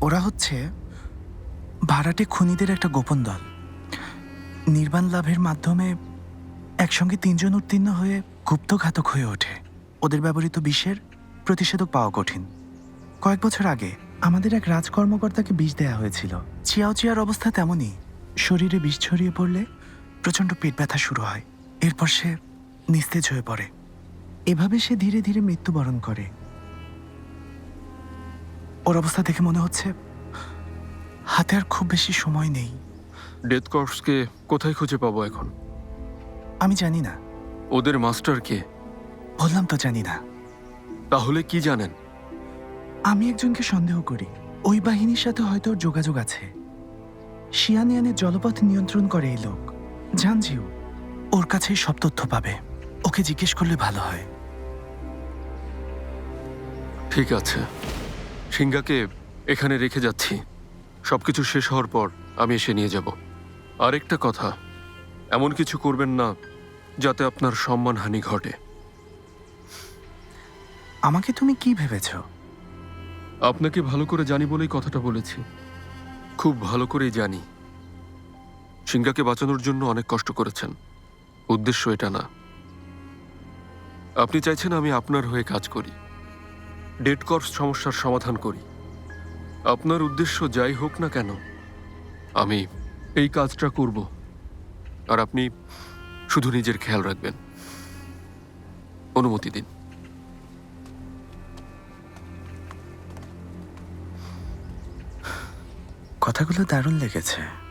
ওরা হচ্ছে ভাড়াটে খুনিদের একটা গোপন দল। নির্বাণ লাভের মাধ্যমে একসঙ্গে তিনজন উত্তীর্ণ হয়ে গুপ্তঘাতক হয়ে ওঠে। ওদের ব্যবহৃত বিষের প্রতিষেধক পাওয়া কঠিন। কয়েক বছর আগে আমাদের এক রাজ কর্মকর্তাকে বিষ দেয়া হয়েছিল। চিয়াও চিয়ার অবস্থা তেমনই। শরীরে বিষ ছড়িয়ে পড়লে প্রচণ্ড পেট ব্যথা শুরু হয়। এরপর সে নিস্তেজ হয়ে পড়ে। এভাবে সে ধীরে ধীরে মৃত্যুবরণ করে। ওর অবস্থা দেখে মনে হচ্ছে হাতে আর খুব বেশি সময় নেই। ডেথ কর্পসকে কোথায় খুঁজে পাবো এখন? আমি জানি না। ওদের মাস্টার কে? বললাম তো জানি না। তাহলে কি জানেন? আমি একজনকে সন্দেহ করি। ওই বাহিনীর সাথে হয়তো ওর যোগাযোগ আছে। শিয়ানিয়ানের জলপথ নিয়ন্ত্রণ করে এই লোক। জানজিও ওর কাছেই সব তথ্য পাবে। ওকে জিজ্ঞেস করলে ভালো হয়। ঠিক আছে। সিংহাকে এখানে রেখে যাচ্ছি। সবকিছু শেষ হওয়ার পর আমি এসে নিয়ে যাব। আরেকটা কথা এমন কিছু করবেন না যাতে আপনার সম্মানহানি ঘটে। আমাকে তুমি কি ভেবেছ? আপনাকে ভালো করে জানি বলেই কথাটা বলেছি। খুব ভালো করেই জানি। সিংহাকে বাঁচানোর জন্য অনেক কষ্ট করেছেন। উদ্দেশ্য এটা না। আপনি চাইছেন আমি আপনার হয়ে কাজ করি। ডেড সমস্যার সমাধান করি। আপনার উদ্দেশ্য যাই হোক না কেন, আমি এই কাজটা করব। আর আপনি শুধু নিজের খেয়াল রাখবেন। অনুমতি দিন। কথাগুলো দারুণ লেগেছে।